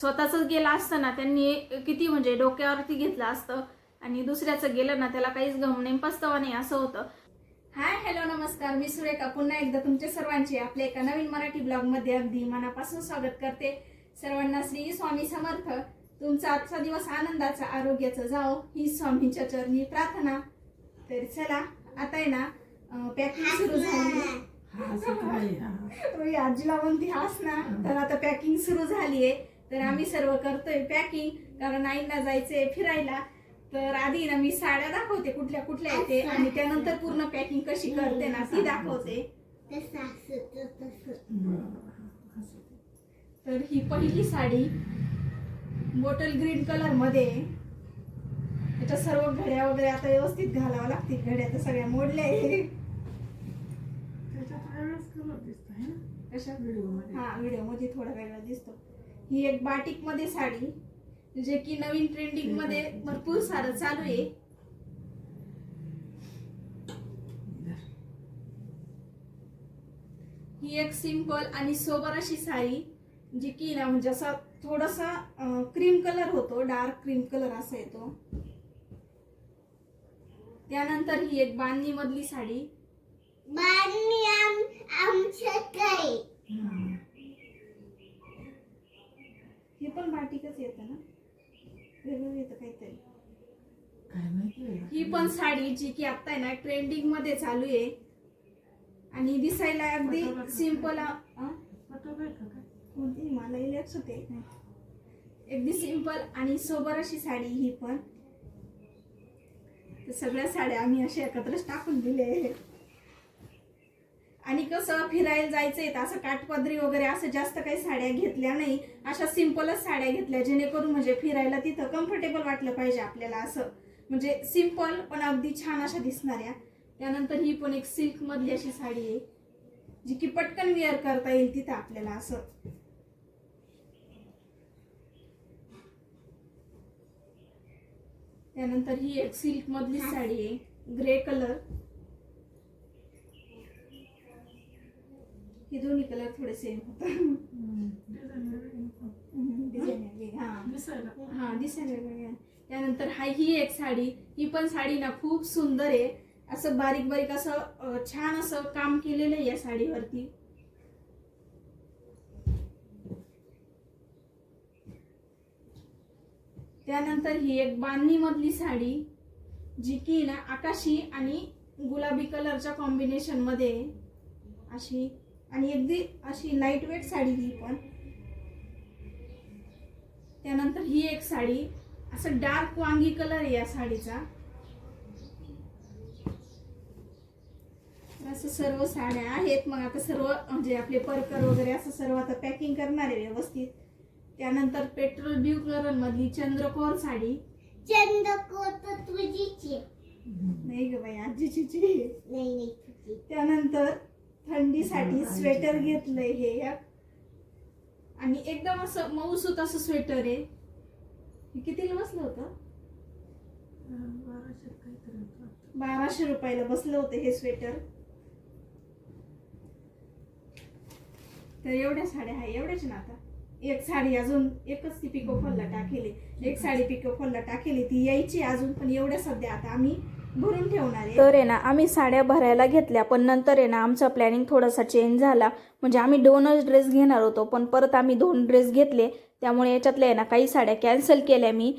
स्वतःच गेलं असतं ना त्यांनी किती म्हणजे डोक्यावरती घेतलं असतं. आणि दुसऱ्याचं गेलं ना त्याला काहीच गम नाही पस्तवा नाही असं होतं. हाय हॅलो नमस्कार. मी सुरेखा. पुन्हा एकदा तुमच्या सर्वांचे आपल्या एका नवीन मराठी ब्लॉगमध्ये अगदी मनापासून स्वागत करते. सर्वांना श्री स्वामी समर्थ. तुमचा आजचा दिवस आनंदाचा आरोग्याचा जाओ. ही स्वामींच्या चरणी प्रार्थना. तर चला आता आहे ना पॅकिंग सुरू झाली. आजीला म्हणते हास ना. तर आता पॅकिंग सुरू झालीये. तर आम्ही सर्व करतोय पॅकिंग कारण आईला जायचंय फिरायला. तर आधी ना मी साड्या दाखवते कुठल्या कुठल्या येते. आणि त्यानंतर पूर्ण पॅकिंग कशी करते ना ती दाखवते. तर ही पहिली साडी बॉटल ग्रीन कलरमध्ये. आहे. याच्या सर्व घड्या वगैरे आता व्यवस्थित घालावं लागतील. घड्या तर सगळ्या मोडल्या आहे हा व्हिडिओमध्ये थोडा वेगळा दिसतो. ही एक बाटिकमध्ये साडी जे की नवीन ट्रेंडिंगमध्ये भरपूर सारं चालू आहे. ही एक सिंपल आणि सोबर अशी साडी जी की ना म्हणजे असा थोडासा क्रीम कलर होतो डार्क क्रीम कलर असा येतो. त्यानंतर ही एक बांधणी मधली साडी हा. ही. पण बाटिकच येतं ना? वेगळं येतं काहीतरी. काय माहिती वेगळं. ही पण साडी जी की आता आहे ना ट्रेंडिंगमध्ये चालू आहे. आणि दिसायला अगदी सिंपल? कोणती? मलाही लक्षात नाही. अगदी सिंपल आणि सोबर अशी साडी ही पण. तर सगळ्या साड्या आम्ही अशा एकत्रच टाकून दिले आणि कसं फिरायला जायचंय तर असं काठपदरी वगैरे असं जास्त काही साड्या घेतल्या नाही. अशा सिंपलच साड्या घेतल्या जेणेकरून म्हणजे फिरायला तिथं कम्फर्टेबल वाटलं पाहिजे आपल्याला असं. म्हणजे सिंपल पण अगदी छान अशा दिसणाऱ्या. त्यानंतर ही पण एक सिल्क मधली अशी साडी आहे जी की पटकन वेअर करता येईल तिथं आपल्याला असं. त्यानंतर ही एक सिल्क मधली साडी आहे ग्रे कलर दोन्ही कलर थोडे सेम होतात. डिझाईन त्यानंतर हा ही एक साडी ही पण साडी ना खूप सुंदर आहे. असं बारीक बारीक असं छान असं काम केलेलं आहे या साडीवरती. त्यानंतर ही एक बांधणी मधली साडी जी की ना आकाशी आणि गुलाबी कलरच्या कॉम्बिनेशनमध्ये. अशी आणि अगदी अशी लाइट वेट साडी ही पण. त्यानंतर ही एक साडी असं डार्क वांगी कलर आहे या साडीचा. तर असं सर्व साड्या आहेत. मग आता सर्व म्हणजे आपले परकर वगैरे असं सर्व आता पॅकिंग करणार आहे व्यवस्थित. त्यानंतर पेट्रोल ब्ल्यू कलर मधली चंद्रकोर साडी. चंद्रकोर तुझीची नाही ग बाई आजीची नाही नाही तुझी. त्यानंतर थंडीसाठी स्वेटर. घेतलंय हे एक. आणि एकदम असं मऊसूत असं स्वेटर आहे हे कितीला बसलं होतं बाराशे काहीतरी होतं वाटतं. बाराशे रुपयाला बसलं होतं हे स्वेटर तर एवढ्या साड्या आहे एवढ्याच ना आता एक साडी अजून एकच ती पिको फॉलला टाकेली एक साडी पिको फॉलला टाकेली ती यायची अजून पण एवढ्या सध्या आता आम्ही भरून ठेवणार आहे. तर आहे ना आम्ही साड्या भरायला घेतल्या पण नंतर आहे ना आमचा प्लॅनिंग थोडासा चेंज झाला. म्हणजे आम्ही दोनच ड्रेस घेणार होतो पण परत आम्ही दोन ड्रेस घेतले. त्यामुळे याच्यातल्या आहे ना काही साड्या कॅन्सल केल्या मी.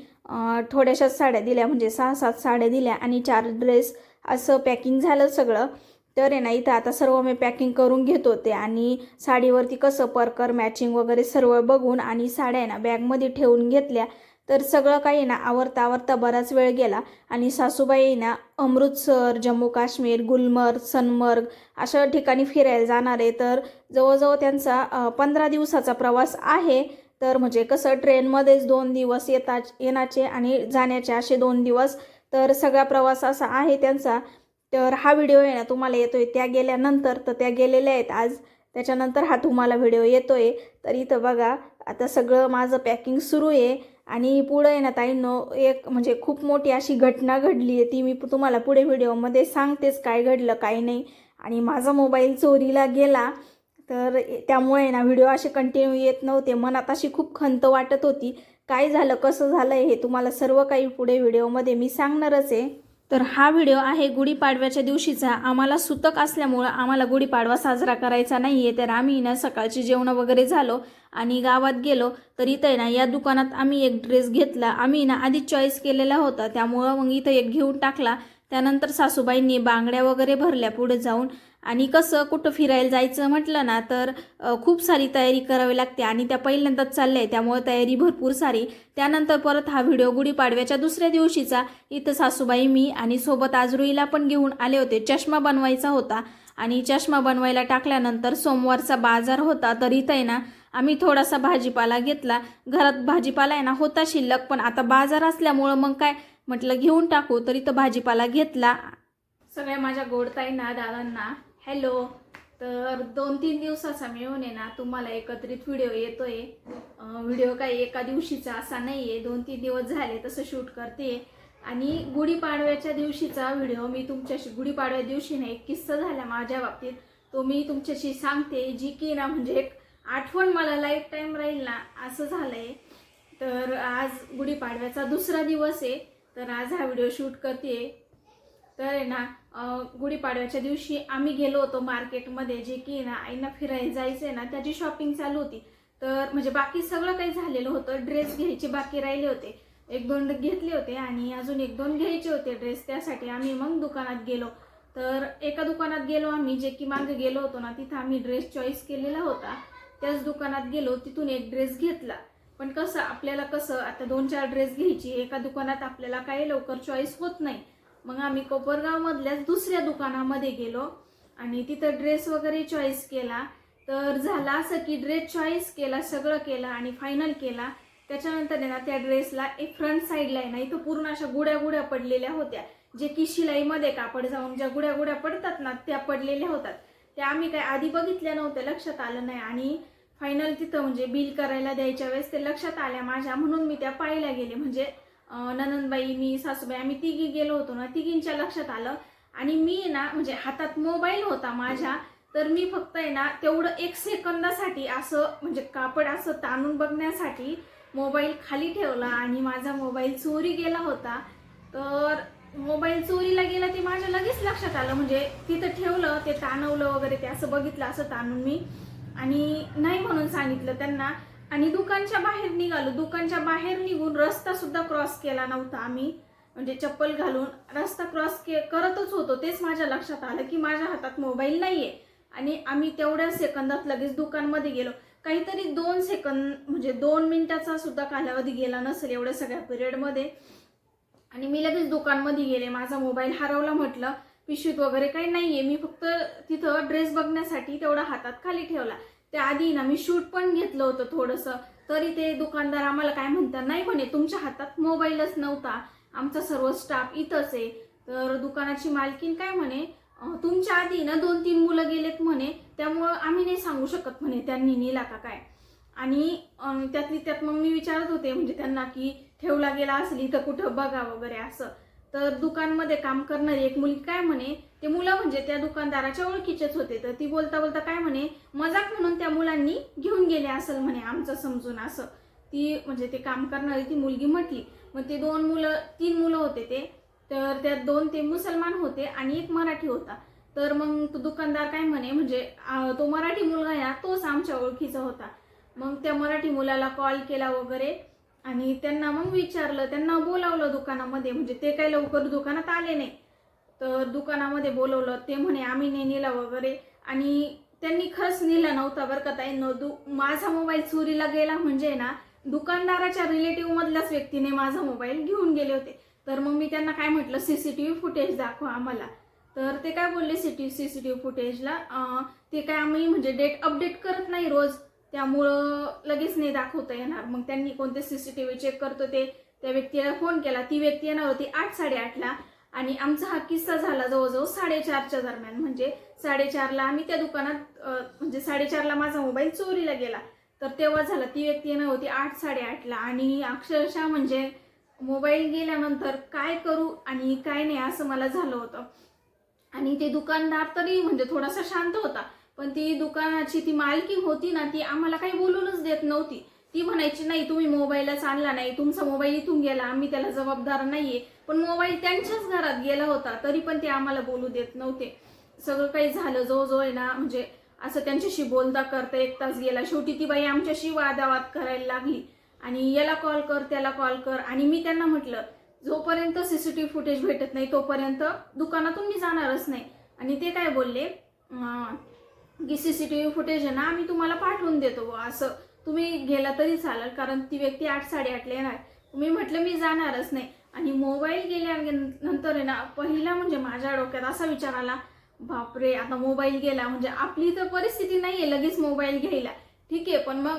थोड्याशाच साड्या दिल्या म्हणजे सहा सात साड्या दिल्या आणि चार ड्रेस असं पॅकिंग झालं सगळं. तर आहे ना इथं आता सर्व मी पॅकिंग करून घेत होते आणि साडीवरती कसं परकर मॅचिंग वगैरे सर्व बघून आणि साड्या आहे ना बॅगमध्ये ठेवून घेतल्या. तर सगळं काही आहे ना आवरता आवरता बराच वेळ गेला. आणि सासूबाई आहे ना अमृतसर जम्मू काश्मीर गुलमर्ग सनमर्ग अशा ठिकाणी फिरायला जाणार आहे. तर जवळजवळ त्यांचा पंधरा दिवसाचा प्रवास आहे. तर म्हणजे कसं ट्रेनमध्येच दोन दिवस येता येण्याचे आणि जाण्याचे असे दोन दिवस. तर सगळा प्रवास असा आहे त्यांचा. तर हा व्हिडिओ आहे ना तुम्हाला येतोय त्या गेल्यानंतर तर त्या गेलेल्या आहेत आज. त्याच्यानंतर हा तुम्हाला व्हिडिओ येतोय. तर इथं बघा आता सगळं माझं पॅकिंग सुरू आहे. आणि पुढं आहे ना ताईंनो एक म्हणजे खूप मोठी अशी घटना घडली आहे ती मी तुम्हाला पुढे व्हिडिओमध्ये सांगतेच काय घडलं काय नाही. आणि माझा मोबाईल चोरीला गेला तर त्यामुळे ना व्हिडिओ असे कंटिन्यू येत नव्हते. मनात अशी खूप खंत वाटत होती काय झालं कसं झालं हे तुम्हाला सर्व काही पुढे व्हिडिओमध्ये मी सांगणारच आहे. तर हा व्हिडिओ आहे गुढीपाडव्याच्या दिवशीचा. आम्हाला सुतक असल्यामुळं आम्हाला गुढीपाडवा साजरा करायचा नाही आहे तर आम्ही ना सकाळची जेवणं वगैरे झालो आणि गावात गेलो तर इथं आहे ना या दुकानात आम्ही एक ड्रेस घेतला. आम्ही ना आधी चॉईस केलेला होता. त्यामुळं मग इथं एक घेऊन टाकला. त्यानंतर सासूबाईंनी बांगड्या वगैरे भरल्या पुढे जाऊन. आणि कसं कुठं फिरायला जायचं म्हटलं ना तर खूप सारी तयारी करावी लागते आणि त्या पहिल्यांदाच चालल्या आहे त्यामुळे तयारी भरपूर सारी. त्यानंतर परत हा व्हिडिओ गुढीपाडव्याच्या दुसऱ्या दिवशीचा. इथं सासूबाई मी आणि सोबत आजरुईला पण घेऊन आले होते. चष्मा बनवायचा होता आणि चष्मा बनवायला टाकल्यानंतर सोमवारचा बाजार होता. तर इथं आहे ना आम्ही थोडासा भाजीपाला घेतला. घरात भाजीपाला आहे ना होता शिल्लक पण आता बाजार असल्यामुळं मग काय म्हटलं घेऊन टाकू. तर इथं भाजीपाला घेतला. सगळ्या माझ्या गोडताईंना दादांना हॅलो तर दोन तीन दिवसाचा मिळून आहे ना तुम्हाला एकत्रित व्हिडिओ येतोय. व्हिडिओ काही एका दिवशीचा असा नाही आहे दोन तीन दिवस झाले तसं शूट करते. आणि गुढीपाडव्याच्या दिवशीचा व्हिडिओ मी तुमच्याशी गुढीपाडव्या दिवशी ना एक किस्सा झाला माझ्या बाबतीत. तो मी तुमच्याशी सांगते जी की ना म्हणजे एक आठवण मला लाईफ टाईम राहील ना असं झालंय. तर आज गुढीपाडव्याचा दुसरा दिवस आहे तर आज हा व्हिडिओ शूट करते. तर आहे ना गुढीपाडव्याच्या दिवशी आम्ही गेलो होतो मार्केटमध्ये जे की ना आईना फिरायला जायचं आहे ना त्याची शॉपिंग चालू होती. तर म्हणजे बाकी सगळं काही झालेलं होतं. ड्रेस घ्यायचे बाकी राहिले होते. एक दोन घेतले होते आणि अजून एक दोन घ्यायचे होते ड्रेस त्यासाठी आम्ही मग दुकानात गेलो. तर एका दुकानात गेलो आम्ही जे की मागे गेलो होतो ना तिथं आम्ही ड्रेस चॉईस केलेला होता. त्याच दुकानात गेलो तिथून एक ड्रेस घेतला. पण कसं आपल्याला कसं आता दोन चार ड्रेस घ्यायची एका दुकानात आपल्याला काही लवकर चॉईस होत नाही. मग आम्ही कोपरगावमधल्याच दुसऱ्या दुकानामध्ये गेलो आणि तिथं ड्रेस वगैरे चॉईस केला. तर झाला असं की ड्रेस चॉईस केला सगळं केलं आणि फायनल केला. त्याच्यानंतर आहे ना त्या ड्रेसला एक फ्रंट साईडला आहे. ना इथं पूर्ण अशा गुड्या गुड्या पडलेल्या होत्या. जे की शिलाईमध्ये कापड जाऊन ज्या गुड्या गुड्या पडतात ना त्या पडलेल्या होतात. त्या आम्ही काय आधी बघितल्या नव्हत्या लक्षात आलं नाही. आणि फायनल तिथं म्हणजे बिल करायला द्यायच्या वेळेस ते लक्षात आल्या माझ्या. म्हणून मी त्या पाहायला गेले. म्हणजे ननंदबाई मी सासूबाई आम्ही तिघी गेलो होतो ना तिघींच्या लक्षात आलं. आणि मी ना म्हणजे हातात मोबाईल होता माझ्या तर मी फक्त आहे ना तेवढं एक सेकंदासाठी असं म्हणजे कापड असं ताणून बघण्यासाठी मोबाईल खाली ठेवला आणि माझा मोबाईल चोरी गेला होता. तर मोबाईल चोरीला गेला ते माझ्या लगेच लक्षात आलं म्हणजे तिथं ठेवलं ते ताणवलं वगैरे ते असं बघितलं असं ताणून मी. आणि नाही म्हणून सांगितलं त्यांना आणि दुकानच्या बाहेर निघालो. दुकानच्या बाहेर निघून रस्ता सुद्धा क्रॉस केला नव्हता आम्ही. म्हणजे चप्पल घालून रस्ता क्रॉस के करतच होतो. तेच माझ्या लक्षात आलं की माझ्या हातात मोबाईल नाही आहे आणि आम्ही तेवढ्या सेकंदात लगेच दुकानमध्ये गेलो. काहीतरी दोन सेकंद म्हणजे दोन मिनिटाचा सुद्धा कालावधी गेला नसेल एवढ्या सगळ्या पिरियडमध्ये आणि मी लगेच दुकानमध्ये गेले. माझा मोबाईल हरवला म्हटलं पिशवीत वगैरे काही नाही आहे मी फक्त तिथं ड्रेस बघण्यासाठी तेवढा हातात खाली ठेवला. त्याआधी ना मी शूट पण घेतलं होतं थोडंसं. तरी ते दुकानदार आम्हाला काय म्हणतात नाही म्हणे तुमच्या हातात मोबाईलच नव्हता. आमचा सर्व स्टाफ इथंच आहे. तर दुकानाची मालकीन काय म्हणे तुमच्या आधी ना दोन तीन मुलं गेलेत म्हणे त्यामुळं आम्ही नाही सांगू शकत म्हणे त्यांनी नेला का काय. आणि त्यातली त्यात मग मी विचारत होते म्हणजे त्यांना की ठेवला गेला असेल इथं कुठं बघा वगैरे असं. तर दुकानमध्ये काम करणारी एक मुलगी काय म्हणे ते मुलं म्हणजे त्या दुकानदाराच्या ओळखीचेच होते. तर ती बोलता बोलता काय म्हणे मजाक म्हणून त्या मुलांनी घेऊन गेले असेल म्हणे आमचं समजून असं. ती म्हणजे ते काम करणारी ती मुलगी म्हटली. मग ते दोन मुलं तीन मुलं होते ते. तर त्यात दोन ते मुसलमान होते आणि एक मराठी होता. तर मग तो दुकानदार काय म्हणे म्हणजे तो मराठी मुलगा या तोच आमच्या ओळखीचा होता. मग त्या मराठी मुलाला कॉल केला वगैरे. आणि त्यांना मग विचारलं त्यांना बोलावलं दुकानामध्ये म्हणजे ते काही लवकर दुकानात आले नाही. तर दुकानामध्ये बोलवलं ते म्हणे आम्ही नाही नेला वगैरे. आणि त्यांनी खरंच नेला नव्हता बरं का ताई. न दु माझा मोबाईल चोरीला गेला म्हणजे ना दुकानदाराच्या रिलेटिव्ह मधल्याच व्यक्तीने माझा मोबाईल घेऊन गेले होते. तर मग मी त्यांना काय म्हटलं सीसीटीव्ही फुटेज दाखवा आम्हाला. तर ते काय बोलले सिटी सीसीटीव्ही फुटेजला ते काय आम्ही म्हणजे डेट अपडेट करत नाही रोज. त्यामुळं लगेच नाही दाखवता येणार. मग त्यांनी कोणते सीसीटीव्ही चेक करतो ते त्या व्यक्तीला फोन केला. ती व्यक्ती येणार होती आठ साडेआठला आणि आमचा हा किस्सा झाला जवळजवळ साडेचारच्या दरम्यान. म्हणजे साडेचारला आम्ही त्या दुकानात म्हणजे साडेचारला माझा मोबाईल चोरीला गेला. तर तेव्हा झाला ती व्यक्ती येणार होती आठ साडेआठला. आणि अक्षरशः म्हणजे मोबाईल गेल्यानंतर काय करू आणि काय नाही असं मला झालं होतं. आणि ते दुकानदार तरी म्हणजे थोडासा शांत होता. पण ती दुकानाची ती मालकी होती ना ती आम्हाला काही बोलूनच देत नव्हती. ती म्हणायची नाही तुम्ही मोबाईलच आणला नाही तुमचा मोबाईल इथून गेला आम्ही त्याला जबाबदार नाहीये. पण मोबाईल त्यांच्याच घरात गेला होता तरी पण ते आम्हाला बोलू देत नव्हते. सगळं काही झालं जो जो आहे ना म्हणजे असं त्यांच्याशी बोलता करता एक तास गेला. शेवटी ती बाई आमच्याशी वादावाद करायला लागली. आणि याला कॉल कर त्याला कॉल कर. आणि मी त्यांना म्हटलं जोपर्यंत सीसीटीव्ही फुटेज भेटत नाही तोपर्यंत दुकानातून मी जाणारच नाही. आणि ते काय बोलले C C T V footage आहे ना आम्ही तुम्हाला पाठवून देतो असं. तुम्ही गेला तरी चालेल कारण ती व्यक्ती आठ साडेआठला येणार. मी म्हटलं मी जाणारच नाही. आणि मोबाईल गेल्यानंतर आहे ना पहिला म्हणजे माझ्या डोक्यात असा विचार आला बापरे आता मोबाईल गेला म्हणजे आपली तर परिस्थिती नाही आहे लगेच मोबाईल घ्यायला. ठीक आहे पण मग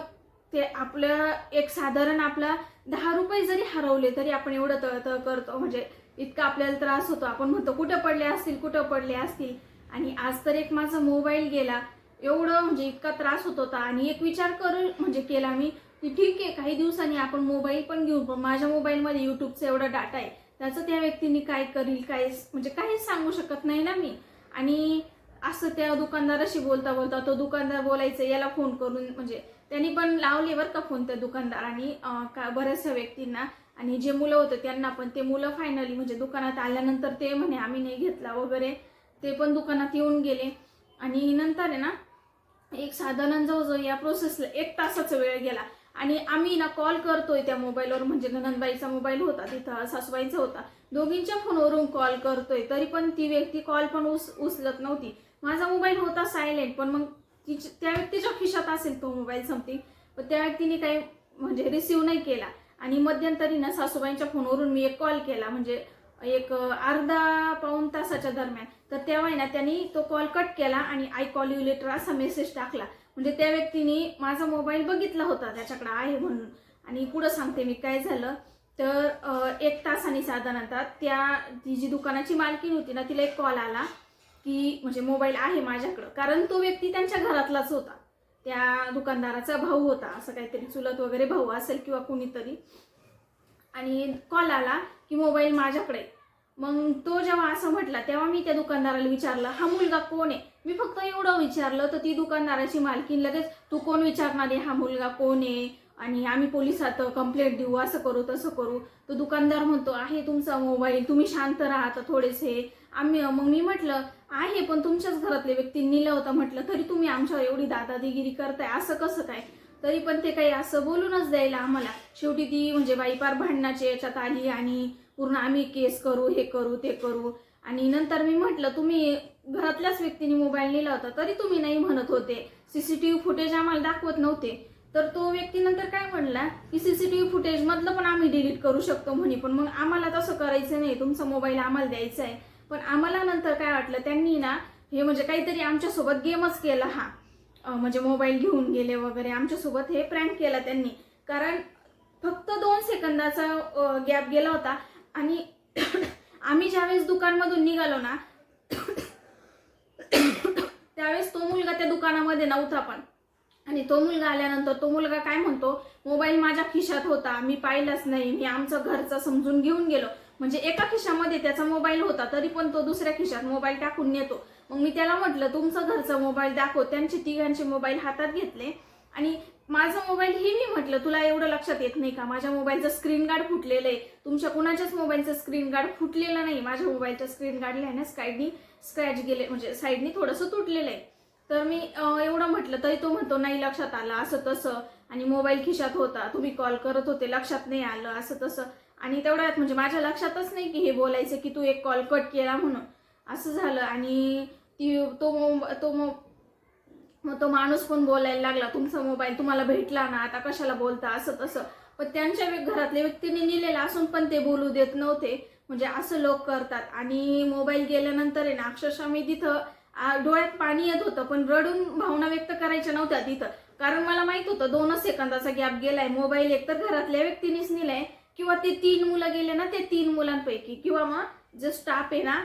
ते आपलं एक साधारण आपला दहा रुपये जरी हरवले तरी आपण एवढं तळतळ करतो. म्हणजे इतका आपल्याला त्रास होतो. आपण म्हणतो कुठं पडले असतील कुठं पडले असतील. आणि आज तर एक माझा मोबाईल गेला. एवढं म्हणजे इतका त्रास होत होता. आणि एक विचार करू म्हणजे केला मी की ठीक आहे काही दिवसांनी आपण मोबाईल पण घेऊ. पण माझ्या मोबाईलमध्ये युट्यूबचा एवढा डाटा आहे. त्याचं त्या व्यक्तीने काय करील काय म्हणजे काहीच सांगू शकत नाही ना मी. आणि असं त्या दुकानदाराशी बोलता बोलता तो दुकानदार बोलायचं याला फोन करून म्हणजे त्यांनी पण लावले बरं का फोन त्या दुकानदारांनी का बऱ्याचशा व्यक्तींना. आणि जे मुलं होते त्यांना पण ते मुलं फायनली म्हणजे दुकानात आल्यानंतर ते म्हणे आम्ही नाही घेतला वगैरे. ते पण दुकानात येऊन गेले. आणि नंतर आहे ना एक साधारण जवळजवळ या प्रोसेसला एक तासाचा वेळ गेला. आणि आम्ही ना कॉल करतोय त्या मोबाईलवर म्हणजे नंदबाईचा मोबाईल होता तिथं सासूबाईचा होता. दोघींच्या फोनवरून कॉल करतोय तरी पण ती व्यक्ती कॉल पण उस उचलत नव्हती. माझा मोबाईल होता सायलेंट पण मग तिच्या त्या व्यक्तीच्या खिशात असेल तो मोबाईल समथिंग पण त्या व्यक्तीने काही म्हणजे रिसिव्ह नाही केला. आणि मध्यंतरी ना सासूबाईंच्या फोनवरून मी एक कॉल केला म्हणजे एक अर्धा पाऊण तासाच्या दरम्यान. तर तेव्हा ना त्यांनी तो कॉल कट केला आणि आय कॉल यू लेटर असा मेसेज टाकला. म्हणजे त्या व्यक्तीने माझा मोबाईल बघितला होता त्याच्याकडे आहे म्हणून. आणि पुढं सांगते मी काय झालं. तर एक तासाने साधारणतः त्या ती जी दुकानाची मालकीण होती ना तिला एक कॉल आला की म्हणजे मोबाईल आहे माझ्याकडं. कारण तो व्यक्ती त्यांच्या घरातलाच होता. त्या दुकानदाराचा भाऊ होता असं काहीतरी चुलत वगैरे भाऊ असेल किंवा कुणीतरी. आणि कॉल आला की मोबाईल माझ्याकडे. मग तो जेव्हा असं म्हटला तेव्हा मी त्या दुकानदाराला विचारलं हा मुलगा कोण आहे? मी फक्त एवढं विचारलं तर ती दुकानदाराची मालकीन लगेच तू कोण विचारणार आहे? हा मुलगा कोण आहे? आणि आम्ही पोलिसात कंप्लेंट देऊ असं करू तसं करू. तो दुकानदार म्हणतो आहे तुमचा मोबाईल तुम्ही शांत राहता थोडेसे. आम्ही मग मी म्हटलं आहे पण तुमच्याच घरातले व्यक्ती नेलं होतं. म्हटलं तरी तुम्ही आमच्यावर एवढी दादागिरी करताय असं कसं काय? तरी पण ते काही असं बोलूनच द्यायला आम्हाला. शेवटी ती म्हणजे बाईपार भांडणाची याच्यात आली आणि पूर्ण आम्ही केस करू हे करू ते करू. आणि नंतर मी म्हटलं तुम्ही घरातल्याच व्यक्तीने मोबाईल नेला होता तरी तुम्ही नाही म्हणत होते. सीसीटीव्ही फुटेज आम्हाला दाखवत नव्हते. तर तो व्यक्ती नंतर काय म्हणला की सीसीटीव्ही फुटेज मधलं पण आम्ही डिलीट करू शकतो म्हणे पण मग आम्हाला तसं करायचं नाही. तुमचा मोबाईल आम्हाला द्यायचा आहे. पण आम्हाला नंतर काय वाटलं त्यांनी ना हे म्हणजे काहीतरी आमच्यासोबत गेमच केला हा. म्हणजे मोबाईल घेऊन गेले वगैरे आमच्यासोबत हे प्रँक केला त्यांनी. कारण फक्त दोन सेकंदाचा गॅप गेला होता. आणि आम्ही ज्यावेळेस दुकानमधून निघालो ना त्यावेळेस तो मुलगा त्या दुकानामध्ये नव्हता पण. आणि तो मुलगा आल्यानंतर तो मुलगा काय म्हणतो मोबाईल माझ्या खिशात होता मी पाहिलाच नाही मी आमचं घरचं समजून घेऊन गेलो. म्हणजे एका खिशामध्ये त्याचा मोबाईल होता तरी पण तो दुसऱ्या खिशात मोबाईल टाकून नेतो. मग मी त्याला म्हटलं तुमचं घरचा मोबाईल दाखव. त्यांचे तिघांचे मोबाईल हातात घेतले. आणि माझा मोबाईल हे मी म्हटलं तुला एवढं लक्षात येत नाही का? माझ्या मोबाईलचं स्क्रीन गार्ड फुटलेलं आहे. तुमच्या कुणाच्याच मोबाईलचं स्क्रीन गार्ड फुटलेलं नाही. माझ्या मोबाईलच्या स्क्रीन गार्डला आहे ना स्कायडनी स्क्रॅच गेले म्हणजे साईडनी थोडंसं तुटलेलं आहे. तर मी एवढं म्हटलं तरी तो म्हणतो नाही लक्षात आलं. असं तसं. आणि मोबाईल खिशात होता. तुम्ही कॉल करत होते लक्षात नाही आलं. असं तसं. आणि तेवढ्यात म्हणजे माझ्या लक्षातच नाही की हे बोलायचं की तू एक कॉल कट केला म्हणून. असं झालं. आणि ती तो तो मग तो माणूस पण बोलायला लागला तुमचा मोबाईल तुम्हाला भेटला ना आता कशाला बोलता? असं तसं. पण त्यांच्या घरातल्या व्यक्तीने नेलेला असून पण ते बोलू देत नव्हते. म्हणजे असं लोक करतात. आणि मोबाईल गेल्यानंतर आहे ना अक्षरशः मी तिथं डोळ्यात पाणी येत होतं पण रडून भावना व्यक्त करायच्या नव्हत्या तिथं. कारण मला माहीत होतं दोनच सेकंदाचा गॅप गेलाय. मोबाईल एकतर घरातल्या व्यक्तीनेच नेलाय किंवा ते तीन मुलं गेले ना ते तीन मुलांपैकी. किंवा मग जो स्टाफ आहे ना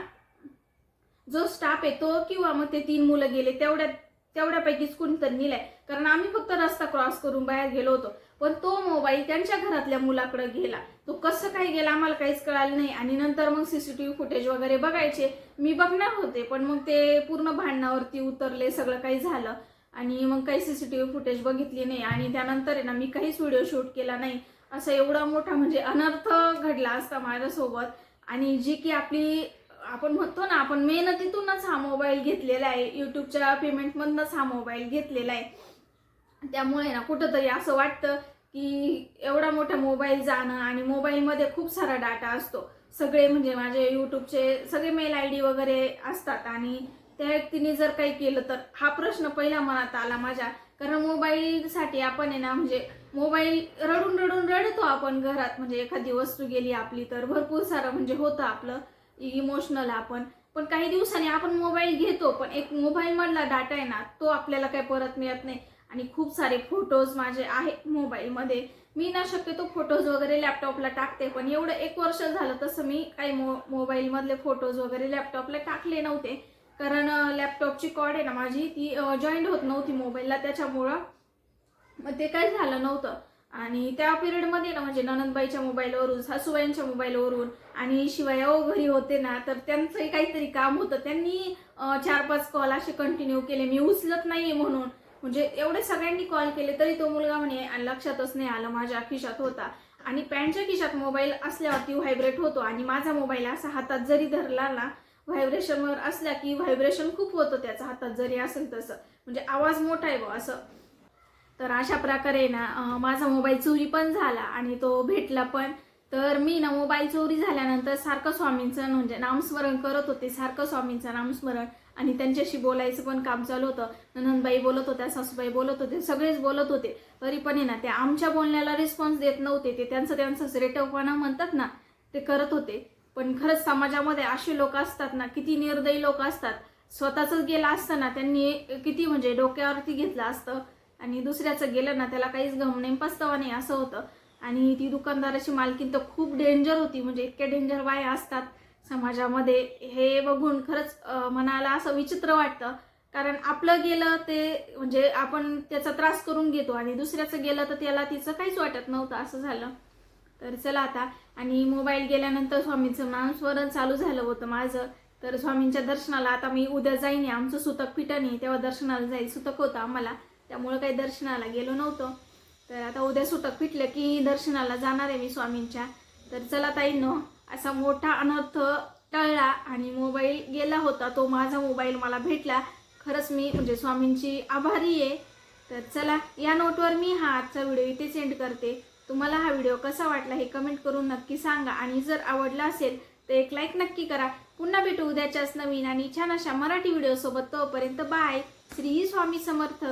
जो स्टाफ आहे तो किंवा मग ते तीन मुलं गेले तेवढ्यात तेवढ्यापैकीच कोणीतरी नेलाय कारण आम्ही फक्त रस्ता क्रॉस करून बाहेर गेलो होतो. पण तो मोबाईल त्यांच्या घरातल्या मुलाकडे गेला. तो कसं काय गेला आम्हाला काहीच कळालं नाही. आणि नंतर मग सीसीटीव्ही फुटेज वगैरे बघायचे. मी बघणार होते पण मग ते पूर्ण भांडणावरती उतरले सगळं काही झालं. आणि मग काही सीसीटीव्ही फुटेज बघितली नाही. आणि त्यानंतर आहे ना मी काहीच व्हिडिओ शूट केला नाही. असा एवढा मोठा म्हणजे अनर्थ घडला असता माझ्यासोबत. आणि जी की आपली आपण म्हणतो ना आपण मेहनतीतूनच हा मोबाईल घेतलेला आहे. युट्यूबच्या पेमेंटमधनंच हा मोबाईल घेतलेला आहे. त्यामुळे ना कुठंतरी असं वाटतं की एवढा मोठा मोबाईल जाणं आणि मोबाईलमध्ये खूप सारा डाटा असतो. सगळे म्हणजे माझे यूट्यूबचे सगळे मेल आय डी वगैरे असतात आणि त्या व्यक्तीने जर काही केलं तर हा प्रश्न पहिला मनात आला माझ्या. कारण मोबाईलसाठी आपण आहे ना म्हणजे मोबाईल रडून रडून रडतो आपण घरात. म्हणजे एखादी वस्तू गेली आपली तर भरपूर सारं म्हणजे होतं आपलं. इमोशनल आपण. पण काही दिवसांनी आपण मोबाईल घेतो पण एक मोबाईल मधला डाटा आहे ना तो आपल्याला काही परत मिळत नाही. आणि खूप सारे फोटोज माझे आहेत मोबाईलमध्ये मी ना शक्यतो फोटोज वगैरे लॅपटॉपला टाकते पण एवढं एक वर्ष झालं तसं मी काही मो मोबाईलमधले फोटोज वगैरे लॅपटॉपला टाकले नव्हते. कारण लॅपटॉपची कॉड आहे ना माझी ती जॉईंट होत नव्हती मोबाईलला त्याच्यामुळं मग ते काही झालं नव्हतं. आणि त्या पिरियडमध्ये ना म्हणजे ननंदबाईच्या मोबाईलवरून सासूबाईंच्या मोबाईलवरून आणि शिवाय अहो घरी होते ना तर त्यांचंही काहीतरी काम होतं. त्यांनी चार पाच कॉल असे कंटिन्यू केले. मी उचलत नाहीये म्हणून. म्हणजे एवढे सगळ्यांनी कॉल केले तरी तो मुलगा म्हणे लक्षातच नाही आलं माझ्या खिशात होता. आणि पॅन्टच्या खिशात मोबाईल असल्यावर ती व्हायब्रेट होतो. आणि माझा मोबाईल असा हातात जरी धरला ना व्हायब्रेशनवर असला की व्हायब्रेशन खूप होतं त्याचा. हातात जरी असेल तसं. म्हणजे आवाज मोठा आहे बा असं. तर अशा प्रकारे ना माझा मोबाईल चोरी पण झाला आणि तो भेटला पण. तर मी ना मोबाईल चोरी झाल्यानंतर सारखं स्वामींचं म्हणजे नामस्मरण करत होते सारखं स्वामींचं नामस्मरण. आणि त्यांच्याशी बोलायचं पण काम चालू होतं. ननंदबाई बोलत होत्या सासूबाई बोलत होते सगळेच बोलत होते. तरी पण आहे ना ते आमच्या बोलण्याला रिस्पॉन्स देत नव्हते. ते त्यांचं त्यांचं रेटवपणा म्हणतात ना ते करत होते. पण खरंच समाजामध्ये असे लोक असतात ना किती निर्दयी लोक असतात. स्वतःच गेलं असतं ना त्यांनी किती म्हणजे डोक्यावरती घेतलं असतं. आणि दुसऱ्याचं गेलं ना त्याला काहीच गम नाही पस्तावा नाही असं होतं. आणि ती दुकानदाराची मालकीन तर खूप डेंजर होती म्हणजे इतक्या डेंजर बाया असतात समाजामध्ये. हे बघून खरंच मनाला असं विचित्र वाटतं. कारण आपलं गेलं ते म्हणजे आपण त्याचा त्रास करून घेतो आणि दुसऱ्याचं गेलं तर त्याला तिचं काहीच वाटत नव्हतं असं झालं. तर चला आता. आणि मोबाईल गेल्यानंतर स्वामींचं नामस्मरण चालू झालं होतं माझं. तर स्वामींच्या दर्शनाला आता मी उद्या जाईन आमचं सुतक पिठाने तेव्हा दर्शनाला जाईल. सुतक होतं आम्हाला. त्यामुळं काही दर्शनाला गेलो नव्हतो. तर आता उद्या सुटक फिटलं की दर्शनाला जाणार आहे मी स्वामींच्या. तर चला ताईंनो असा मोठा अनर्थ टळला आणि मोबाईल गेला होता. तो माझा मोबाईल मला भेटला. खरंच मी म्हणजे स्वामींची आभारी आहे. तर चला या नोटवर मी हा आजचा व्हिडिओ इथे सेंड करते. तुम्हाला हा व्हिडिओ कसा वाटला हे कमेंट करून नक्की सांगा. आणि जर आवडला असेल तर एक लाईक नक्की करा. पुन्हा भेटू उद्याच्याच नवीन आणि छान अशा मराठी व्हिडिओसोबत तोपर्यंत बाय श्री स्वामी समर्थ.